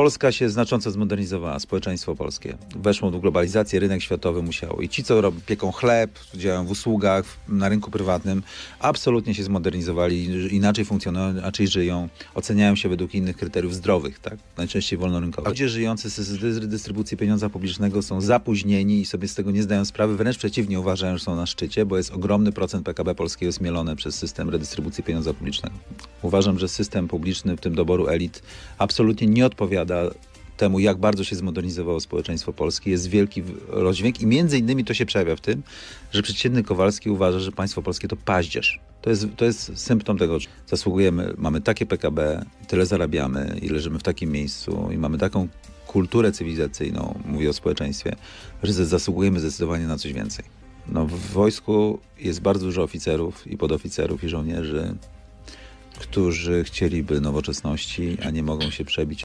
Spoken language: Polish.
Polska się znacząco zmodernizowała, społeczeństwo polskie. Weszło w globalizację, rynek światowy musiał. I ci, co robią, pieką chleb, działają w usługach, na rynku prywatnym, absolutnie się zmodernizowali, inaczej funkcjonują, inaczej żyją, oceniają się według innych kryteriów zdrowych, tak? najczęściej wolnorynkowych. Ludzie żyjący z, dystrybucji pieniądza publicznego są zapóźnieni i sobie z tego nie zdają sprawy, wręcz przeciwnie uważają, że są na szczycie, bo jest ogromny procent PKB polskiego zmielony przez system redystrybucji pieniądza publicznego. Uważam, że system publiczny, w tym doboru elit, absolutnie nie odpowiada temu, jak bardzo się zmodernizowało społeczeństwo polskie. Jest wielki rozdźwięk i między innymi to się przejawia w tym, że przeciętny Kowalski uważa, że państwo polskie to paździerz. To jest, to jest symptom tego, że zasługujemy, mamy takie PKB, tyle zarabiamy i leżymy w takim miejscu i mamy taką kulturę cywilizacyjną, mówię o społeczeństwie, że zasługujemy zdecydowanie na coś więcej. No, w wojsku jest bardzo dużo oficerów i podoficerów i żołnierzy, którzy chcieliby nowoczesności, a nie mogą się przebić